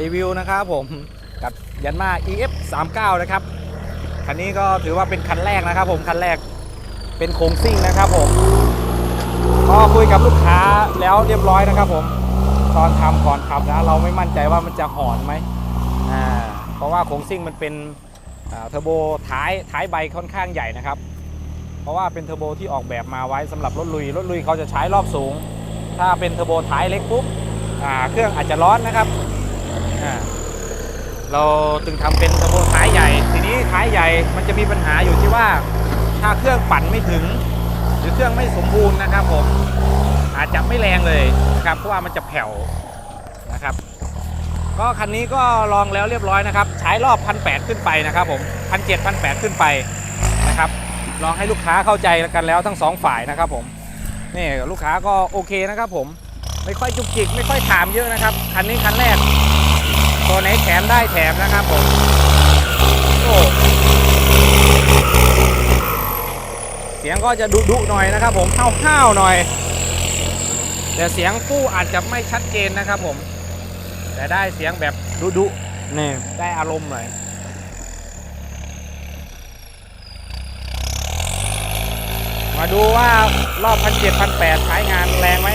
รีวิวนะครับผมกับยันมา EF 39นะครับคันนี้ก็ถือว่าเป็นคันแรกนะครับ ผมคันแรกเป็นโครงซิ่งนะครับผมก็คุยกับลูกค้าแล้วเรียบร้อยนะครับ ผมตอนทำก่อนขับนะเราไม่มั่นใจว่ามันจะหอนไหมอ่าเพราะว่าโครงซิ่งมันเป็นเทอร์โบท้ายท้ายใบค่อนข้างใหญ่นะครับ เพราะว่าเป็นเทอร์โบที่ออกแบบมาไว้สำหรับรถลุยรถลุยเขาจะใช้รอบสูง ถ้าเป็นเทอร์โบท้ายเล็กปุ๊บอ่าเครื่องอาจจะร้อนนะครับ เราจึงทำเป็นเทอร์โบท้ายใหญ่ ทีนี้ท้ายใหญ่มันจะมีปัญหาอยู่ที่ว่า ถ้าเครื่องปั่นไม่ถึง หรือเครื่องไม่สมบูรณ์นะครับผมอาจจะไม่แรงเลยนะครับเพราะว่ามันจะแผ่วนะครับ ก็คันนี้ก็ลองแล้วเรียบร้อยนะครับ ใช้รอบพันแขึ้นไปนะครับผมพันเจ็ดพันแขึ้นไปนะครับ ลองให้ลูกค้าเข้าใจกันแล้วทั้งสองฝ่ายนะครับผมนี่ลูกค้าก็โอเคนะครับผมไม่ค่อยจุกจิกไม่ค่อยถามเยอะนะครับ คันนี้คันแรก ตัวไหนแถมได้แถมนะครับผมโอ้เสียงก็จะดุดุๆหน่อยนะครับผมห้าวๆหน่อย แต่เสียงกู้อาจจะไม่ชัดเจนนะครับผม แต่ได้เสียงแบบดุดุๆนี่ได้อารมณ์หน่อยมาดูว่ารอบพันเจ็ดพันแปดใช้งานแรงไหม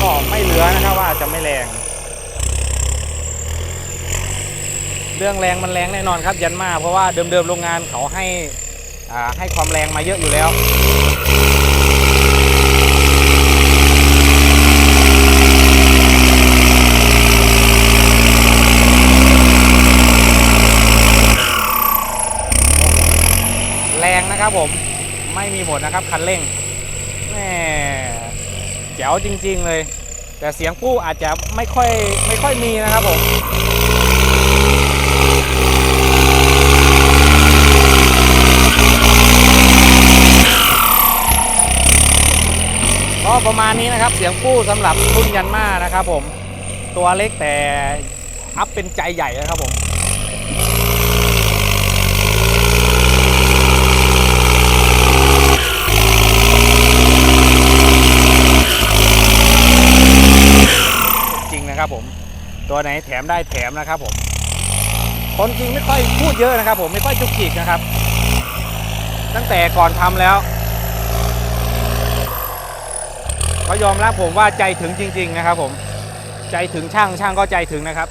ก็ไม่เหลือนะครับว่าจะไม่แรง เรื่องแรงมันแรงแน่นอนครับยันมาเพราะว่าเดิมๆโรงงานเขาให้อ่าให้ความแรงมาเยอะอยู่แล้วแรงนะครับผมไม่มีผลนะครับคันเร่งแหมแจ๋วจริง ๆ เลย แต่เสียงปู้อาจจะไม่ค่อยไม่ค่อยมีนะครับผมก็ประ มาณนี้นะครับ เสียงปู้สำหรับรุ่นยันมานะครับผมตัวเล็กแต่อัพเป็นใจใหญ่นะครับผมจริงนะครับผมตัวไหนแถมได้แถมนะครับผมคนจริงไม่ค่อยพูดเยอะนะครับผมไม่ค่อยจุกจิกนะครับ ตั้งแต่ก่อนทำแล้ว เขายอมรับผมว่าใจถึงจริง ๆ นะครับผมใจถึงช่างช่างก็ใจถึงนะครับ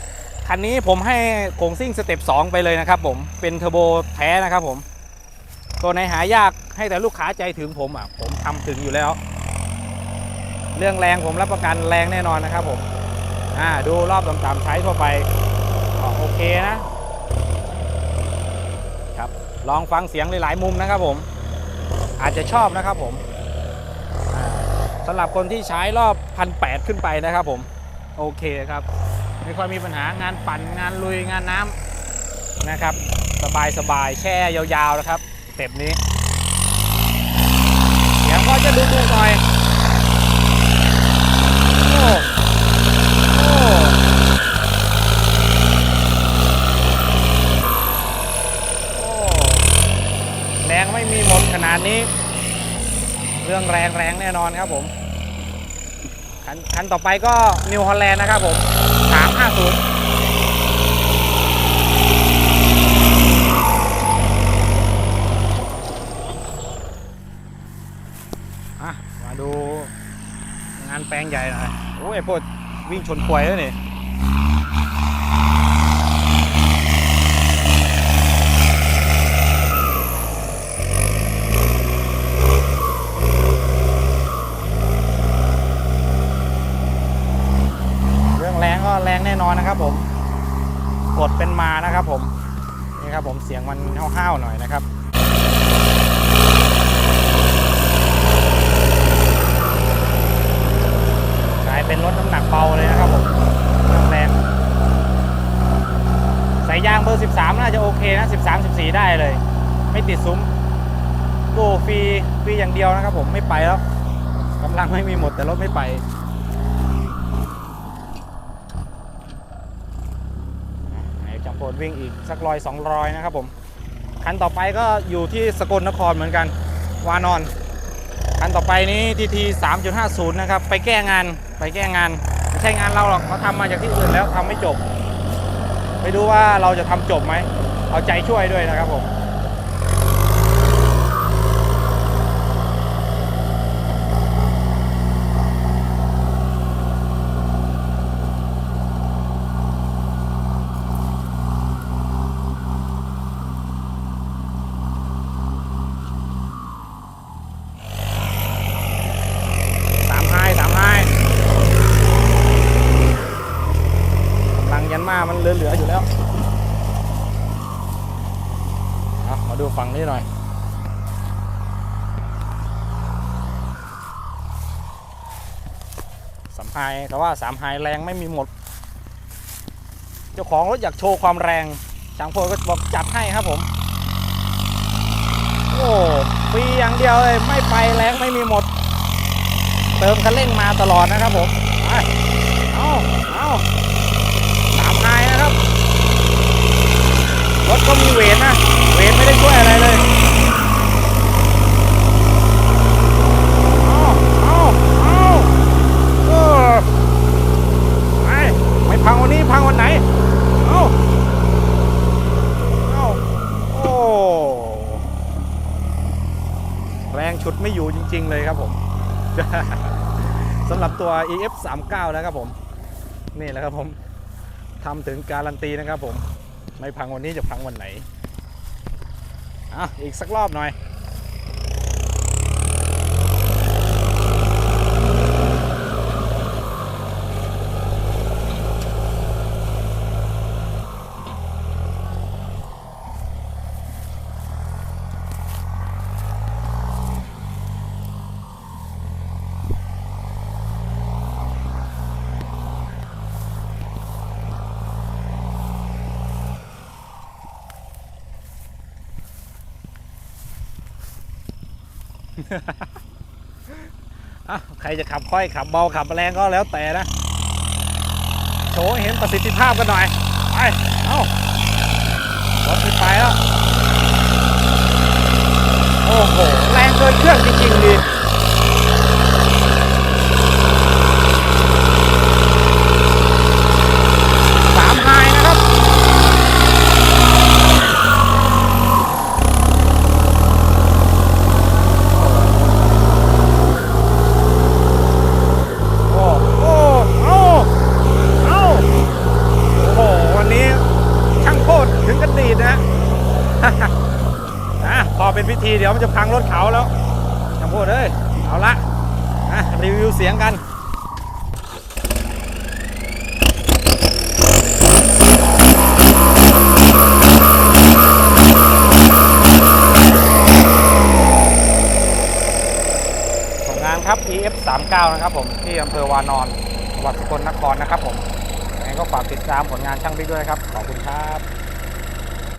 คันนี้ผมให้โคงซิ่งสเต็ป2ไปเลยนะครับผมเป็นเทอร์โบแท้นะครับผมตัวไหนหายากให้แต่ลูกค้าใจถึงผมอะผมทำถึงอยู่แล้ว เรื่องแรงผมรับประกันแรงแน่นอนนะครับผมอ่าดูรอบต่ำๆใช้ทั่วไปโอเคนะครับลองฟังเสียงหลายๆมุมนะครับผม อาจจะชอบนะครับผมอ่า สำหรับคนที่ใช้รอบพันแขึ้นไปนะครับผม โอเคครับ ไม่ค่อยมีปัญหางานปั่นงานลุยงานน้ำนะครับ สบายสบายแช่ยาวๆนะครับเต็ปนี้ เสียงก็จะดูดูหน่อย โอ้โอ้โอ้แรงไม่มีหมดขนาดนี้ เรื่องแรงแรงแน่นอนครับผมคันคันต่อไปก็นิวฮอลแลนด์นะครับผม 350อะมาดูงานแปลงใหญ่หน่อยโอ้ยพวกวิ่งชนควายแล้วนี่เรื่องแรงก็แรงแน่นอนนะครับ ผมกดเป็นมานะครับ ผมนี่ครับ ผมเสียงมันห้าวๆหน่อยนะครับกลายเป็นรถน้ำหนักเบาเลยนะครับผมเครื่องแรงใส่ยางเบอร์ 13 น่าจะโอเคนะ13 14 ได้เลย ไม่ติดซุ้มโอ้ฟรีฟรีอย่างเดียวนะครับ ผมไม่ไปแล้วกำลังไม่มีหมดแต่รถไม่ไป ไหนจัง โปนวิ่งอีกสักรอยสองรอยนะครับผม คันต่อไปก็อยู่ที่สกลนครเหมือนกัน วานอน คันต่อไปนี้ทีทีสามจุดห้าศูนย์นะครับ ไปแก้งานไปแก้งานไม่ใช่งานเราหรอกเขาทำมาจากที่อื่นแล้วทำไม่จบ ไปดูว่าเราจะทำจบไหมเอาใจช่วยด้วยนะครับผม สามไฮสามไฮกำลังยันมามันเหลือๆอยู่แล้วมาดูฝั่งนี้หน่อยสามไฮแต่ว่าสามไฮแรงไม่มีหมด เจ้าของรถอยากโชว์ความแรงช่างโพลก็บอกจัดให้ครับผม โอ้ฟรีอย่างเดียวเลย ไม่ไปแรงไม่มีหมด เติมคันเร่งมาตลอดนะครับผมไปเอาเอาสามนายนะครับ รถ ก็มีเวทนะ เวทไม่ได้ช่วยอะไรเลยเอาเอาเอาเออไปไม่พังวันนี้พังวันไหน เอาเอาโอ้ แรงฉุดไม่อยู่จริง ๆ เลยครับผมสำหรับตัว EF 3 9 นะครับผม นี่แหละครับผมทำถึงการันตีนะครับผม ไม่พังวันนี้จะพังวันไหนอะอีกสักรอบหน่อย ใครจะขับค่อยขับเบาขับแรงก็แล้วแต่นะ โชว์เห็นประสิทธิภาพกันหน่อย ไป เอารถไม่ไปแล้ว โอ้โห แรงเกินเครื่องจริงๆดีสามไฮนะครับ โอ้โอ้เอาเอาโอ้โห วันนี้ช่างโคตรถึงกันดีดนะ นะพอเป็นพิธีเดี๋ยวมันจะพังรถเขาแล้วช่างโคตรเอ้ยเอาละนะรีวิวเสียงกันผลงานครับ EF 3 9นะครับผมที่อำเภอวานอนจังหวัดสกลนครนะครับผมยังไงก็ฝากติดตามผลงานช่างบิ๊กด้วยครับ ขอบคุณครับ